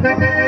Música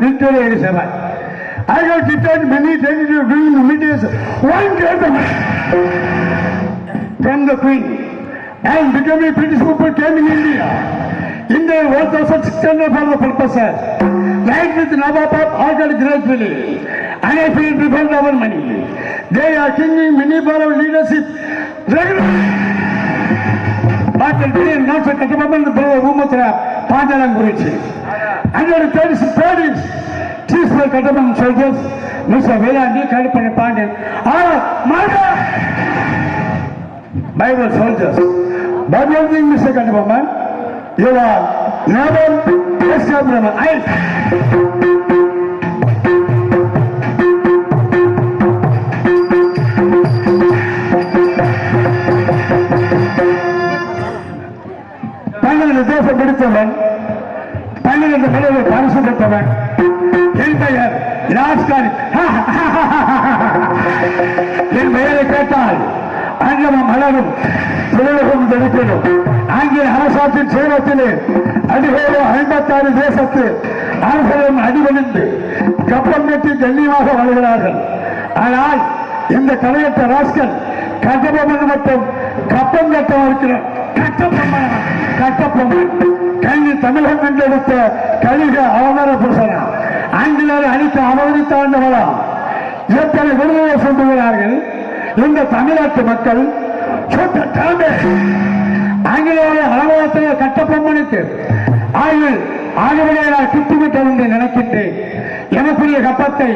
Victoria Elizabeth. I have detected many tentative during the meetings. One gentleman from the Queen and became a British people came in India. In also extended for the purposes. Like with Nawab of ordered gracefully and I feel defend our money. They are thinking many for our leadership. మాకు తెలియని నాకు ఒక మమ్మల్ని ఉమ్మతిన పాండ్యాలం గురించి. అందరూ తెలిసి parents తీసుకొని కట్టమని సోల్జర్స్ నువ్వు వేలాన్ని కడిపిన పాండ్యం బైబుల్ సోల్జర్స్ బైబుల్ మిస్టేక్ అంటే బొమ్మ ఇవాళ பிடித்தவன் பன்னிரண்டு மலையை பரிசு பெற்றவன் என் பெயர் ராஸ்காரி என் பெயரை கேட்டால் ஆங்கிலம் மலரும் உலகம் தடுப்பிடும் ஆங்கில அரசாற்றின் சேரத்திலே அடிகோடு ஐம்பத்தாறு தேசத்து அரசரும் அடிபணிந்து கப்பம் கட்டி கண்ணியமாக வாழ்கிறார்கள். ஆனால் இந்த கலையற்ற ராஸ்கல் கட்டபொம்மன் மட்டும் கப்பம் கட்டமாக இருக்கிறார் கட்டபொம்மன் கட்டபொம்மன் கல்வி தமிழகம் என்றெடுத்த கலிக அவதார புருஷனா ஆங்கிலேயர் அழித்து அவமதித்த ஆண்டவரா எத்தனை விடுதலை சொல்லுகிறார்கள் இந்த தமிழ்நாட்டு மக்கள் சுத்த கிளம்பு. ஆங்கிலேய அலுவலகத்தில் கட்டப்பொம்மனுக்கு ஆய்வில் ஆகவிடையாக திட்டமிட்டது என்று நினைக்கின்றேன். எனக்குரிய கப்பத்தை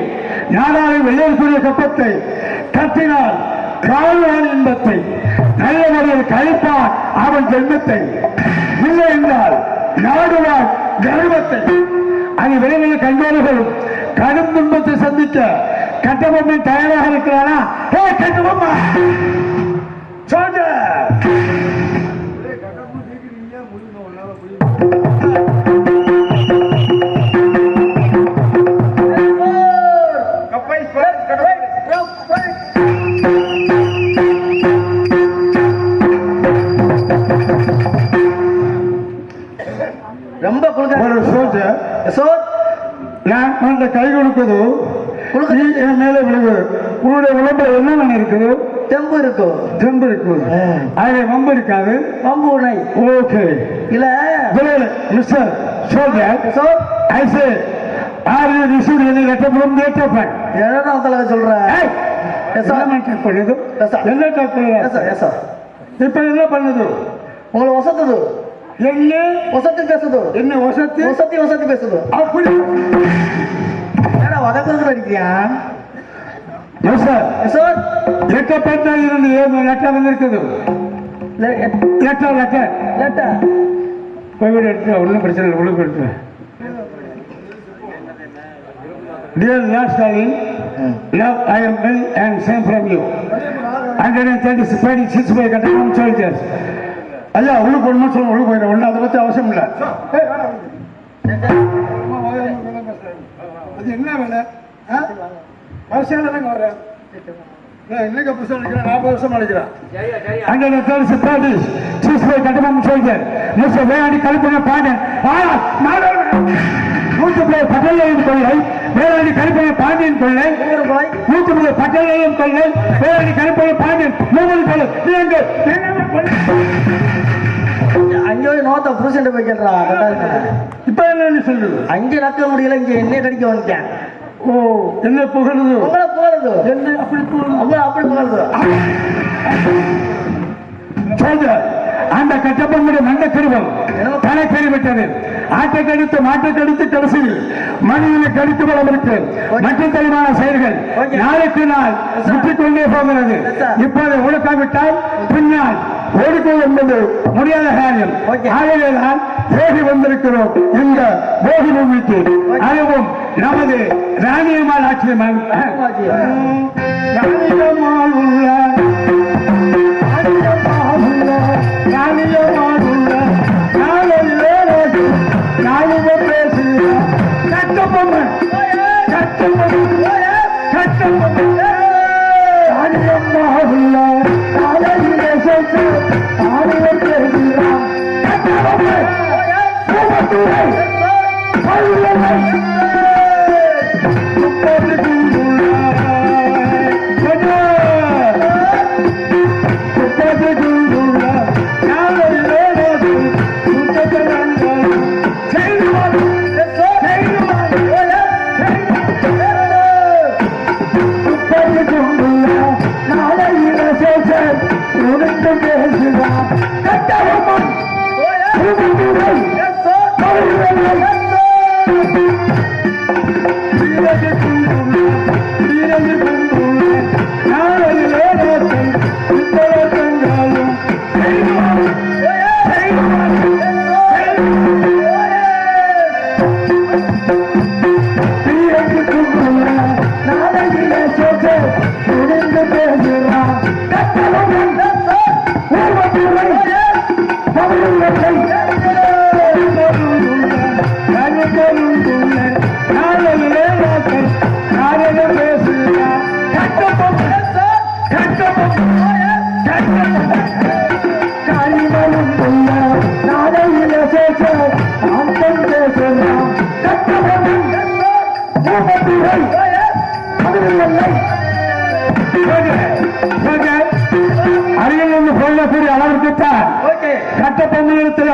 நாடாளி வெள்ளையருக்குரிய கப்பத்தை கட்டினால் கால்வான் இன்பத்தை நல்ல முறையில் கழிப்பான் அவன் ஜென்மத்தை. இல்லை என்றால் நாடுவான் கர்வத்தை. அது விரைவில் கண்டோர்களும் கடும் துன்பத்தை சந்திக்க கட்டபொம்மை தயாராக இருக்கிறானா? ஏ கட்டபொம்மா சோல்ஜர்! ஒரு சோல்ஜர் சோர் நான் உன்னை கை கொடுக்குது. நீ என் மேலே விழுகு உன்னுடைய உடம்புல என்னென்ன இருக்குது தெம்பு இருக்கும் தெம்பு இருக்குது ஆ. அதில் வம்பு இருக்காது உணை ஓகே இல்ல மிஸ்டர் சோல்ஜர் சோர் I say, are you received any letter from the Ethiopian? என்னடா தலை சொல்ற Hey! Yes, sir. என்ன check பண்ணுது? Yes, sir. என்ன check எஸ் சார் பண்ணுது? எஸ் சார் இப்ப என்ன பண்ணுது? உங்களை வசத்துது என்ன? வசத்து பேசுது. என்ன வசதி வசதி வசதி பேசுது. அப்படி. என்னடா வதக்குறது அடிக்கிறியா Yes, sir. சார் எட்டப்பட்ட இருந்து ஏழு லெட்டர் வந்திருக்குது. லெட்டர் லெட்டர் லேட்டா கோவிட் எடுத்து ஒன்றும் பிரச்சனை இல்லை எடுத்து Love, I am well and same from you. 136 by Katakam soldiers. ஐயா உள்ள போடணும் சொல்ல உள்ள போயிடும் ஒன்றும் அதை பற்றி அவசியம் இல்லை. அது என்ன வேலை? அவசியம் தானே வரேன் இன்னைக்கு புதுசாக நினைக்கிறேன் நாற்பது வருஷம் நினைக்கிறேன் அங்கே தேர்ஸ் பார்ட்டிஸ் சீஸ் பை கட்டமம் சொல்ஜர் மிஸ்டர் வேளாண்டி கல்பனை பாண்டியன் நூற்றுப்படை பட்டேலையும் கொள்ளை. வேளாண்டி கல்பனை பாண்டியன் ரூபாய் நூற்றுப்படை பட்டேலையும் கொள்ளை. வேளாண்டி கல்பனை பாண்டியன் மூவல் நோத்த புருஷன் போய் கேட்டா இப்ப என்னன்னு சொல்லுது அங்கே நக்க முடியல இங்க என்ன அடிக்க வந்துட்டேன் ஓ என்ன புகழுது? உங்களை என்ன அப்படி புகழுது? உங்களை அப்படி சோதர் அந்த கட்டப்பனுடைய மண்ட கருவம் தலை ஆட்டை கடித்து மாட்டை கடித்து கடைசியில் மனிதனை கடித்து வளம் இருக்கு. மற்ற தெளிவான செயல்கள் நாளுக்கு நாள் முற்றிக் கொண்டே போகிறது. இப்போது ஒழுக்காவிட்டால் பின்னால் ஓடிக்கொள் என்பது முடியாத காரியம். ஆகவேதான் போகி வந்திருக்கிறோம் இந்த போகி பூமிக்கு அதுவும் நமது ராணியம்மாள் ஆட்சி ராணியம்மாள் உள்ள அருகில்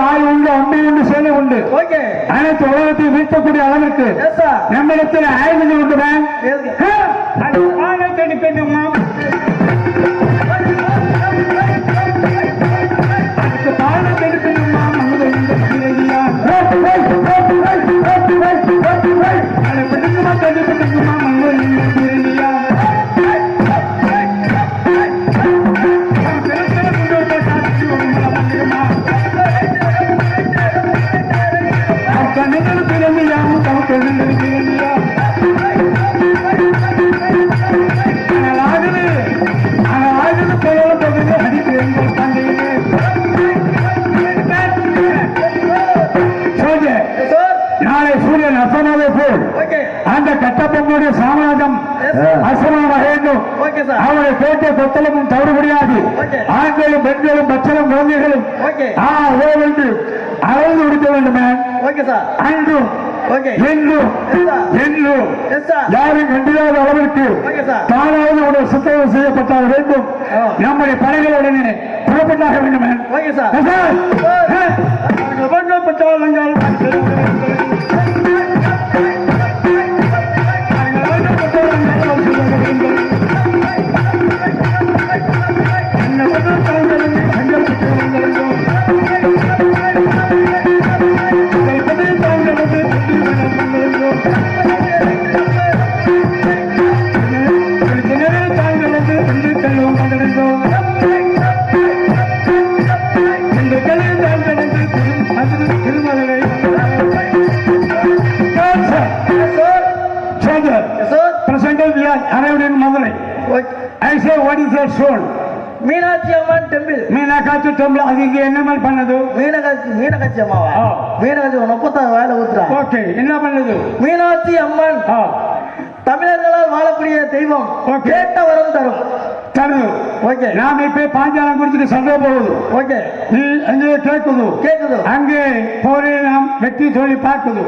ஆய் உண்டு அம்பை உண்டு சேலை உண்டு. ஓகே. அனைத்து உலகத்தையும் வீழ்த்தக்கூடிய அளவிற்கு நம்மிடத்தில் ஆயுதங்கள் உண்டு மேம் பெண்ணுமா அதுக்கு பாடத்தை தானாவது உடைய சுத்தம் செய்யப்பட்டால் வேண்டும். நம்முடைய படைகளுடனே புறப்பட்டாக வேண்டுமே. Okay Amman temple Meenakshi temple அது இங்க என்ன மாதிரி பண்ணது? மீனகாட்சி மீனகாட்சி அம்மாவா? ஆ. மீனகாட்சி முப்பத்தாறு வாயில ஊத்துறா ஓகே என்ன பண்ணது? மீனாட்சி அம்மன் தமிழர்களால் வாழக்கூடிய தெய்வம். கேட்ட வரம் தரும். தருது ஓகே. நாம இப்ப பாஞ்சாலம் குறிச்சிட்டு சண்டை போகுது ஓகே. நீ அங்கே கேட்குது. கேக்குது அங்கே போரே நாம் வெற்றி தோழி பார்க்குது.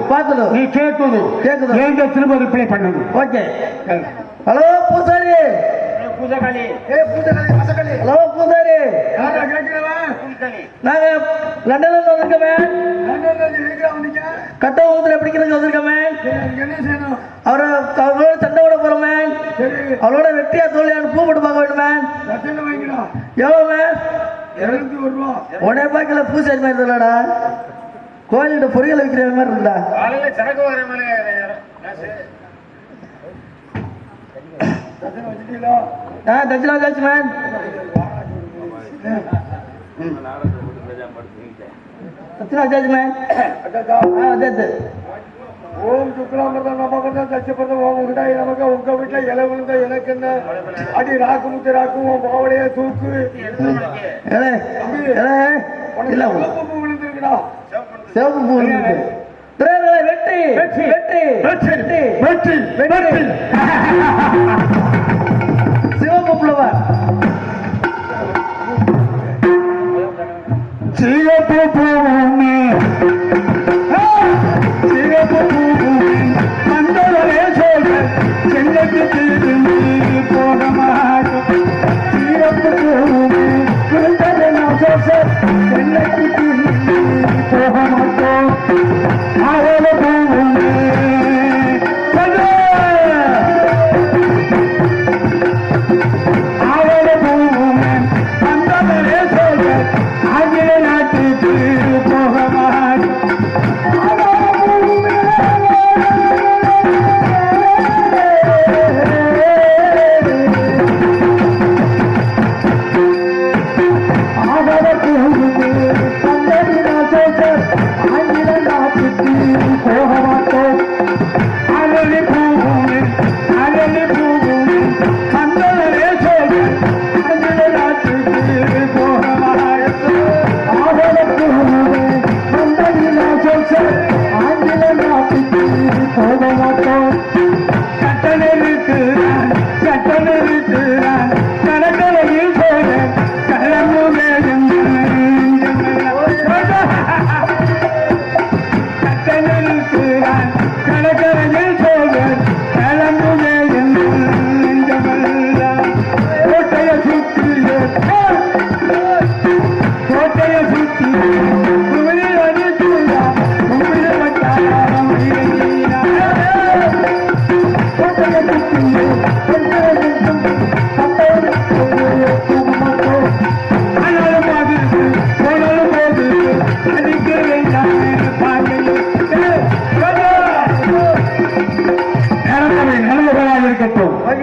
நீ கேட்குது. கேக்குது. ஏங்க திரும்ப ரிப்ளை பண்ணுது. ஓகே. ஹலோ பூசாரி. ஹலோ பூசாரி நாங்க லண்டன்ல இருந்து வந்திருக்கோமே கட்ட ஊத்துல பிடிக்கிறதுக்கு வந்திருக்கோமே அவரை அவரோட சண்டை விட போறோமே அவரோட வெற்றியா தோல்வியான்னு பூ போட்டு பார்க்க வேண்டுமே எவ்வளவு உடனே பார்க்கல பூசாரி மாதிரி இல்லடா கோயில்கிட்ட பொரியல் வைக்கிற மாதிரி இருந்தா தட்சிணா காட்சி மேன் ஆ வச்சாச்சு ஓம் சுக்லாமிரதம் நமகண்டம் தட்சபதம் ஓம் உண்டாய் நமக்கு உங்க வீட்டுல இலை விழுந்த எனக்கு என்ன? அடி ராக்கு முத்து ராக்கு உன் பாவடைய தூக்கு. இல்ல. விழுந்திருக்குடா. சிவப்பு பூ இருக்கு திரையரங்குல வெற்றி வெற்றி வெற்றி வெற்றி வெற்றி சிவப்பு புலவர். சிவப்பு பூமி. சிவப்பு பூமி. திரும்பி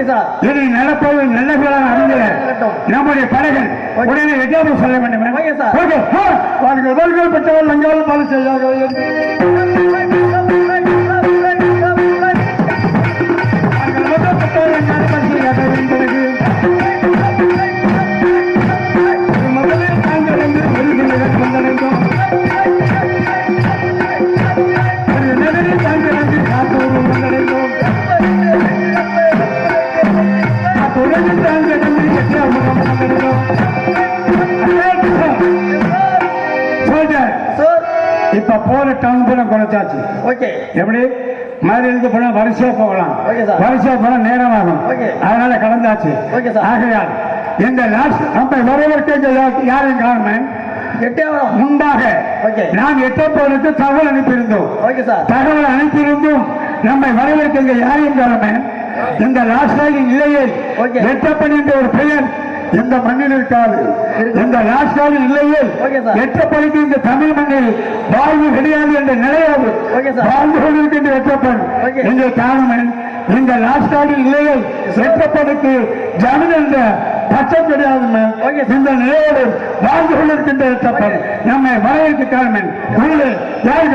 சார். இனி நடப்பது நல்லவர்களாக அமைந்த நம்முடைய படகள் உடனே எஜாபம் சொல்ல வேண்டும் ஓகே சார். ஓகே ஆ, வாழ்க வாழ்க பெற்றவர் லங்கால் பாலி செய்யாக போற டவுன் பூரா குறைச்சாச்சு. ஓகே எப்படி? மாதிரி இருந்து போனா வரிசையா போகலாம். Okay, sir. வரிசையா போனா நேரமாகும். அதனால கலந்தாச்சு. ஆகையால் இந்த லாஸ்ட் நம்ம வரவேற்க யாரும் காரணம் முன்பாக. நாம் எட்டப்போருக்கு தகவல் அனுப்பியிருந்தோம். ஓகே சார் தகவல் அனுப்பியிருந்தும் நம்மை வரவேற்க யாரையும் காரணம் இந்த லாஸ்ட் Okay. எட்டப்பன் என்ற ஒரு பெயர் இந்த மண்ணில் இருக்காது. இருக்கு. இந்த லாஸ்ட் இல்லையே. எட்டப்பனுக்கு இந்த தமிழ் மண்ணில் வாழ்வு கிடையாது என்ற நிலையாது. வாழ்ந்து கொண்டிருக்கின்ற எட்டப்பன். என்ற காரணம் இந்த லாஸ்ட் இல்லையே. எட்டப்பனுக்கு ஜமீன் என்ற பச்சம் கிடையாது Okay, sir. இந்த நிலையோடு வாழ்ந்து கொண்டிருக்கின்ற எட்டப்பன் நம்மை வரவேற்க காரணம் யார்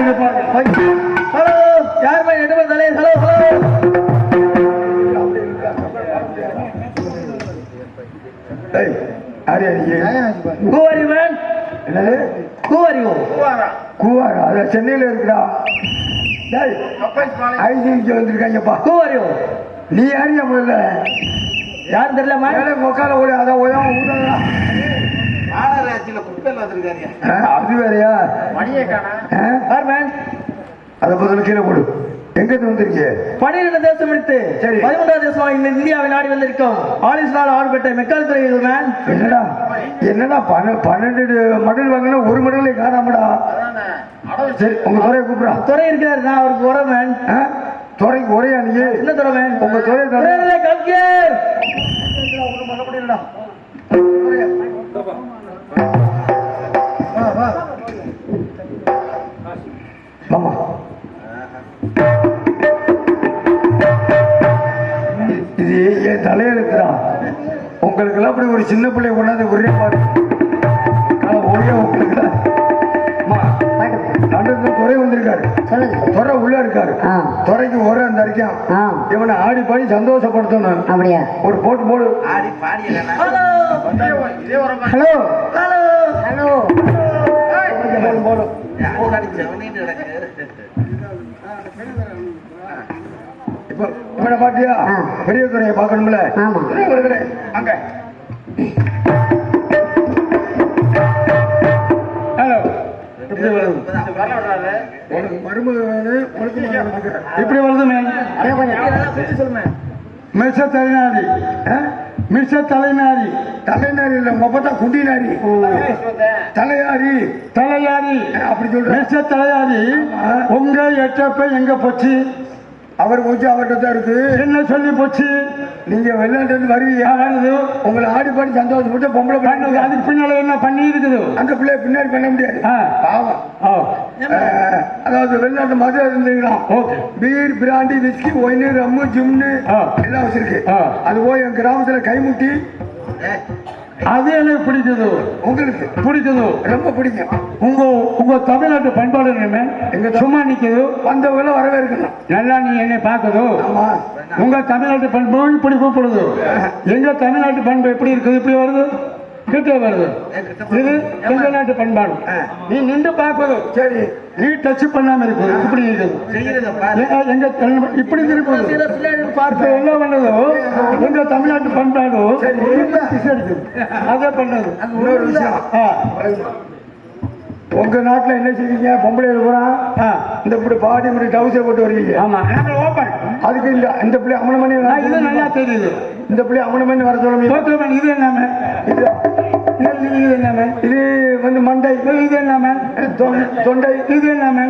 ஹலோ. யார் மேல் எட்டு பேர் தலை ஹலோ ஹலோ. Man? என்னது? are you? கூவாரா? அது சென்னையில் இருக்குடா. டேய் ஐசிக்கு வந்திருக்காங்கப்பா. you? நீ யாரையா முதல்ல? யாரும் தெரியல man? மேலே மொக்கால ஓடி அதை உதவ ஊதா மாநகராட்சியில குப்பையில் வந்திருக்காரு அது வேறையா? மணியை காணா? அதை முதல்ல கீழே போடு. எங்க இருந்து வந்திருக்கீங்க தேசம் எடுத்து சரி. பதிமூன்றாவது தேசமாக இந்த இந்தியாவை நாடி வந்திருக்கோம். ஆலிஸ் நாள் ஆர்பெட்டை மெக்கால் துறையில் மேன் என்னடா? என்னடா? பன்ன பன்னெண்டு மடல் வாங்கினா ஒரு மடலே காணாமடா. சரி உங்க துறையை கூப்பிடா துறை இருக்கிறார். நான் அவருக்கு உரம் மேன்? துறைக்கு ஒரேயா நீ? என்ன துறை மேன் உங்க துறை துறை துறையில கல்கியர் மாமா. உங்களுக்கு எல்லாம் அப்படி ஒரு சின்ன பிள்ளை கொண்டாந்து ஒரே மாதிரி. ஒரே உங்களுக்கு துறை வந்திருக்காரு. சொல்லுங்க. துறை உள்ள இருக்காரு. ஆ. துறைக்கு ஒரு அந்த இருக்கான் ஆ. இவனை ஆடி பாடி சந்தோஷப்படுத்தணும். அப்படியா? ஒரு போட்டு போடு. ஆடி பாடி ஹலோ. ஹலோ. ஹலோ. ஹலோ. போடும் இவனை பாத்தியா ஆ. பெரிய துறையை பார்க்கணும்ல? அங்க. ஹலோ இப்படி மேம் சொல்லுங்க மிர்ச தலைநாரி. மிர்ச தலைநாரி. தலைநாரி இல்ல மொப்பத்தா குண்டி நாரி தலையாரி. தலையாரி. அப்படி சொல்ற மிர்ச தலையாரி உங்க எட்டப்ப எங்க போச்சு? அவர் போச்சு அவர்கிட்ட தான் இருக்கு. என்ன சொல்லி போச்சு? நீங்க வெளிநாட்டுல இருந்து வருவீங்க. வருது உங்களை ஆடி பாடி சந்தோஷப்பட்டு பொம்பளை பண்ணு அதுக்கு பின்னால என்ன பண்ணி இருக்குது? அந்த பிள்ளைய பின்னாடி பண்ண முடியாது. பாவம். அதாவது வெளிநாட்டு மதுரை இருந்துக்கலாம். Beer brandy whisky wine rum ஜிம்னு எல்லாம் வச்சிருக்கு. அது போய் என் கிராமத்துல கைமுட்டி அது எனக்கு பிடிக்குது உங்களுக்கு? பிடிக்குது ரொம்ப பிடிக்கும். உங்க உங்க தமிழ்நாட்டு பண்பாடு என்ன? எங்க சும்மா நிக்குது. வந்தவங்க வரவேற்கணும். நல்லா நீ என்னை பார்க்குது. உங்க தமிழ்நாட்டு பண்பு இப்படி கூப்பிடுது? எங்க தமிழ்நாட்டு பண்பு எப்படி இருக்குது? இப்படி வருது? கிட்டே வருது. இது எங்க நாட்டு பண்பாடு நீ நின்று பார்க்குது சரி. நீ டச் பண்ணாம இருக்குது இப்படி எங்க இப்படி பின்னாடி பார்த்து என்ன பண்ணதோ? எங்க தமிழ்நாட்டு பண்பாடு பிசை அடிக்குது. அதை பண்ணது. உங்க நாட்டுல என்ன செய்வீங்க பொம்பளை பூரா இந்த இப்படி பாடி இப்படி டவுசர் போட்டு வருவீங்க. ஆமா. ஓப்பன். அதுக்கு இந்த இந்த பிள்ளை அமன மணி இது நல்லா தெரியுது. இந்த பிள்ளை அமன மணி வர சொல்லுங்க. இது என்னமே? இது இது என்னமே? இது வந்து மண்டை. இது என்னமே? தொண்டை. இது என்னமே?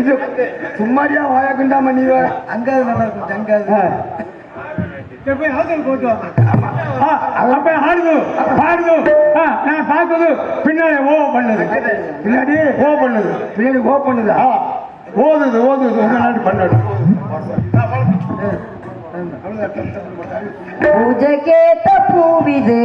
இது சும்மாரியா வாயா குண்டாம நீ அங்காது நல்லா இருக்கும். அங்காது Ah, போய் ஹோட்டல் போட்டு அப்ப ஆடுது பாடுது நான் பார்க்குது பின்னாடி ஓ பண்ணுது. பின்னாடி ஓ பண்ணுது. பின்னாடி ஓ பண்ணுது. ஓதுது ஓதுது. உங்க நாட்டு பண்ணாடு பூஜைக்கேத்த பூவிது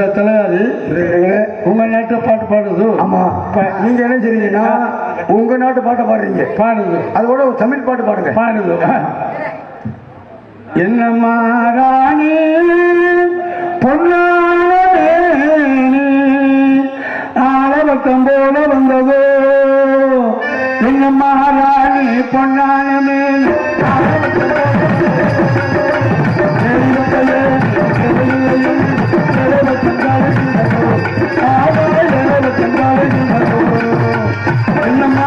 தலையாரி உங்க நாட்டு பாட்டு பாடுது. ஆமா. நீங்க என்ன செய்றீங்கன்னா உங்க நாட்டு பாட்டை பாடுறீங்க. பாடுது. அது கூட ஒரு தமிழ் பாட்டு பாடுங்க. பாடுது. என்னம்மா ராணி பொன்னானே போல வந்ததோ. என்னம்மா ராணி பொன்னானமே என்னம்மா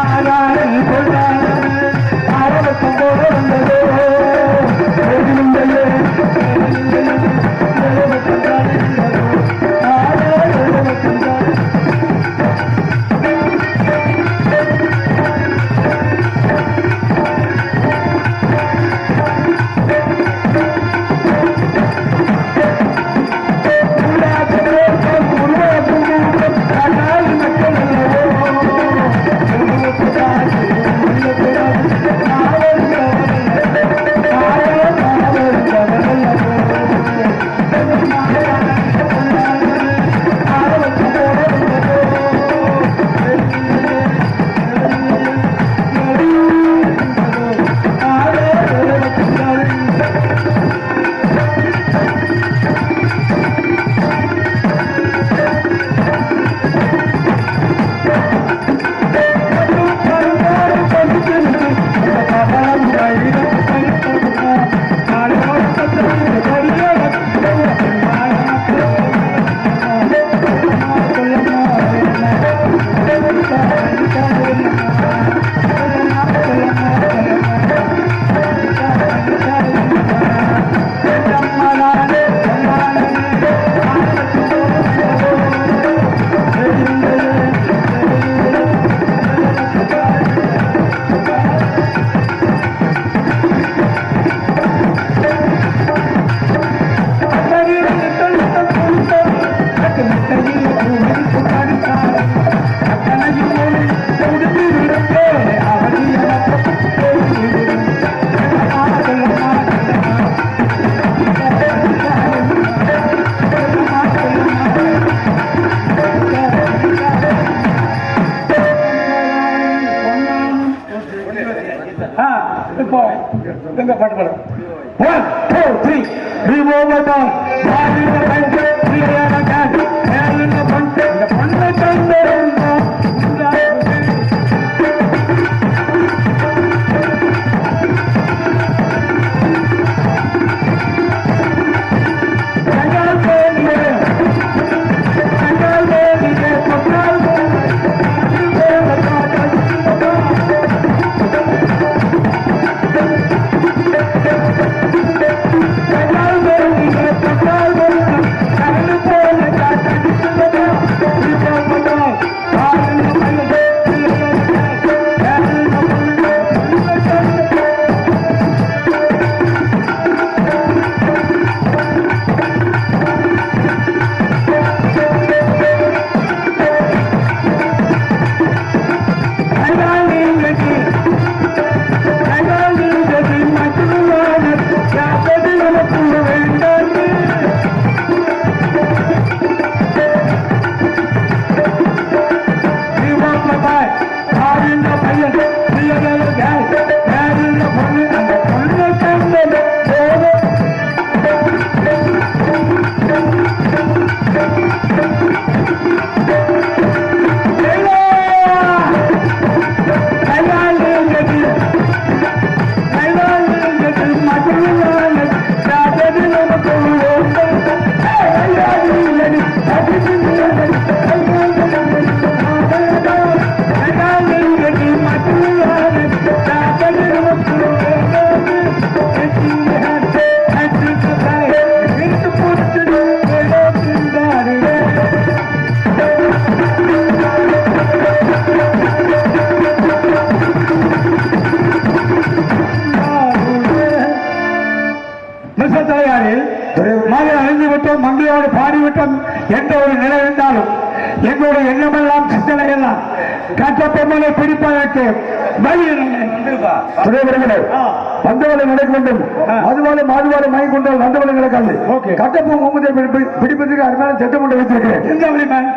எண்ணமெல்லாம் சிந்தனை எல்லாம் கட்ட பொம்மலை பிடிப்பதற்கு வந்தவளை நடக்க வேண்டும் மதுவாலை மாதுவாலை வாங்கி கொண்டால் வந்தவளை நடக்காது முகமதை பிடிப்பதற்கு அருமையான திட்டம் ஒன்று வைத்திருக்கிறேன்.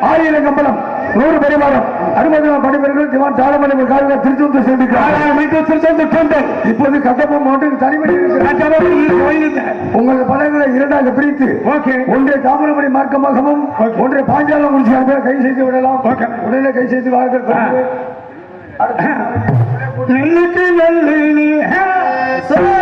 ஆயிரம் கம்பளம் நூறு பரிமாணம். அனுமதியான பணிபெறுகள் திவான் தாளமலை காலையில் திருச்செந்தூர் சென்றிருக்கிறார் இப்போது கட்டப்பூ மாவட்டம் தனிமணி உங்கள் படங்களை இரண்டாக பிரித்து ஒன்றை தாமிரபடி மார்க்கமாகவும் ஒன்றை பாஞ்சாலம் முடிச்சு கை செய்து விடலாம். உடனே கை செய்து दीवार से घूम गए है। हाँ।